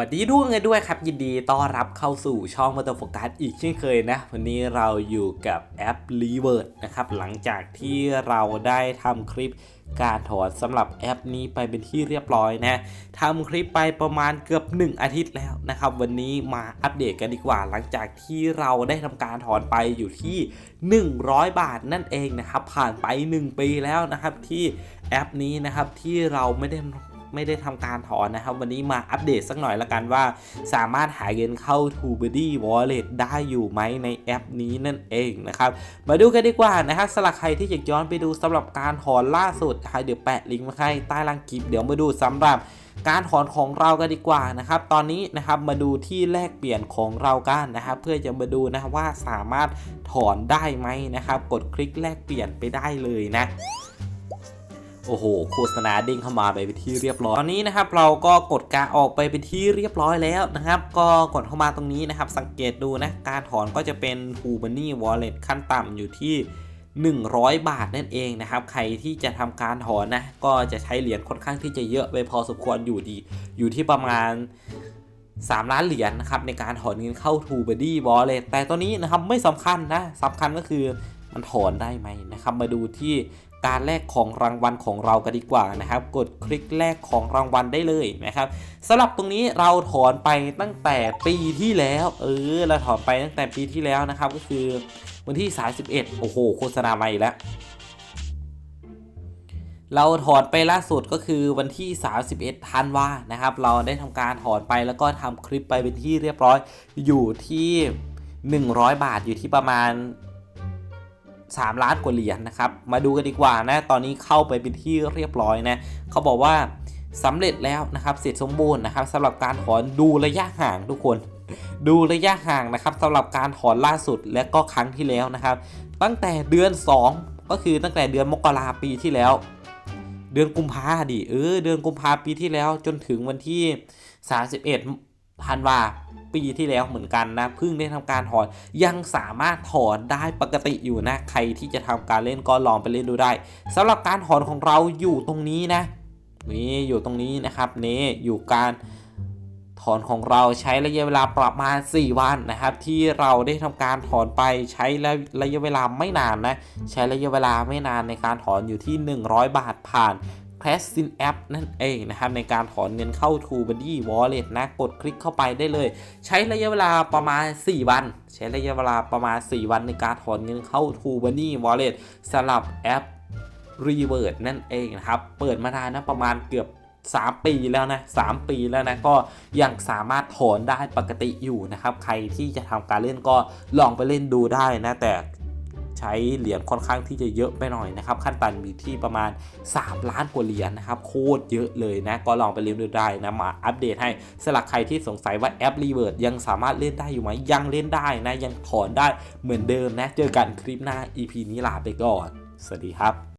วัสดีด้วยกันด้วยครับ ยินดีต้อนรับเข้าสู่ช่องมาตอร์โฟกัสอีกเช่นเคยนะ วันนี้เราอยู่กับแอป r e v e r t นะครับ หลังจากที่เราได้ทำคลิปการถอนสำหรับแอปนี้ไปเป็นที่เรียบร้อยนะทำคลิปไปประมาณเกือบ 1 อาทิตย์แล้วนะครับ วันนี้มาอัปเดตกันดีกว่า หลังจากที่เราได้ทำการถอนไปอยู่ที่ 100 บาทนั่นเองนะครับ ผ่านไป 1 ปีแล้วนะครับที่แอปนี้นะครับที่เราไม่ได้ ไม่ได้ทำการถอนนะครับ วันนี้มาอัปเดตสักหน่อยละกันว่า สามารถหาเงินเข้า t o b u d y Wallet ได้อยู่ไหมในแอปนี้นั่นเองนะครับ มาดูกันดีกว่านะครับสำหรับใครที่อยากย้อนไปดูสำหรับการถอนล่าสุดนะครเดี๋ยวแปะลิงก์มาให้ใต้ล่างคลิปเดี๋ยวมาดูสำหรับการถอนของเรากันดีกว่านะครับ ตอนนี้นะครับมาดูที่แลกเปลี่ยนของเรากันนะครับ เพื่อจะมาดูนะว่าสามารถถอนได้ไหมนะครับ กดคลิกแลกเปลี่ยนไปได้เลยนะ โอ้โหโฆษณาเด้งเข้ามาไปเป็นที่เรียบร้อยตอนนี้นะครับเราก็กดการออกไปเป็นที่เรียบร้อยแล้วนะครับ ก็กดเข้ามาตรงนี้นะครับ สังเกตดูนะการถอนก็จะเป็น t o b o n y Wallet ขั้นต่ำอยู่ที่ 100 บาทนั่นเองนะครับ ใครที่จะทำการถอนนะก็จะใช้เหรียญค่อนข้างที่จะเยอะไปพอสมควรอยู่ดี อยู่ที่ประมาณ3 ล้านเหรียญนะครับในการถอนเงินเข้า t o b o d y Wallet แต่ตัวนี้นะครับไม่สำคัญนะสำคัญก็คือ มันถอนได้ไหมนะครับ มาดูที่การแลกของรางวัลของเรากันดีกว่านะครับ กดคลิกแลกของรางวัลได้เลยนะครับสำหรับตรงนี้เราถอนไปตั้งแต่ปีที่แล้ว เออเราถอนไปตั้งแต่ปีที่แล้วนะครับ ก็คือวันที่ 31 โอ้โห โฆษณาใหม่แล้วเราถอนไปล่าสุดก็คือวันที่ 31ธันวานะครับ เราได้ทำการถอนไปแล้วก็ทำคลิปไปเป็นที่เรียบร้อยอยู่ที่ 100 บาทอยู่ที่ประมาณ 3 ล้านกว่าเหรียญนะครับ มาดูกันดีกว่านะ ตอนนี้เข้าไปเป็นที่เรียบร้อยนะ เขาบอกว่าสำเร็จแล้วนะครับ เสร็จสมบูรณ์นะครับสำหรับการถอนดูระยะห่างทุกคน ดูระยะห่างนะครับสำหรับการถอนล่าสุดและก็ครั้งที่แล้วนะครับ ตั้งแต่เดือน 2 ก็คือตั้งแต่เดือนมกราปีที่แล้ว เดือนกุมภาดิเออเดือนกุมภาปีที่แล้วจนถึงวันที่ 31 ธันวาปีที่แล้วเหมือนกันนะเพิ่งได้ทำการถอนยังสามารถถอนได้ปกติอยู่นะ ใครที่จะทำการเล่นก็ลองไปเล่นดูได้สำหรับการถอนของเราอยู่ตรงนี้นะนี่อยู่ตรงนี้นะครับนี่อยู่การถอนของเราใช้ระยะเวลาประมาณ 4 วันนะครับ ที่เราได้ทำการถอนไปใช้ระยะเวลาไม่นานนะ ใช้ระยะเวลาไม่นานในการถอนอยู่ที่ 100 บาทผ่าน c a s s i n App นั่นเองนะครับในการถอนเงินเข้า t o b o d y Wallet นะกดคลิกเข้าไปได้เลย ใช้ระยะเวลาประมาณ 4 วัน ใช้ระยะเวลาประมาณ 4 วันในการถอนเงินเข้า t o b o d y Wallet สำหรับแอป r e v e r t นั่นเองนะครับเปิดมานานนะประมาณเกือบ3 ปีแล้วนะ 3 ปีแล้วนะ ก็ยังสามารถถอนได้ปกติอยู่นะครับ ใครที่จะทำการเล่นก็ลองไปเล่นดูได้นะ แต่ ใช้เหรียญค่อนข้างที่จะเยอะไปหน่อยนะครับ ขั้นต่ำอยู่ที่ประมาณ 3 ล้านกว่าเหรียญนะครับ โคตรเยอะเลยนะ ก็ลองไปเล่นดูได้นะมาอัปเดตให้สำหรับใครที่สงสัยว่าแอปรีเวิร์ดยังสามารถเล่นได้อยู่ไหมยังเล่นได้นะยังถอนได้เหมือนเดิมนะ เจอกันคลิปหน้า EP นี้ลาไปก่อน สวัสดีครับ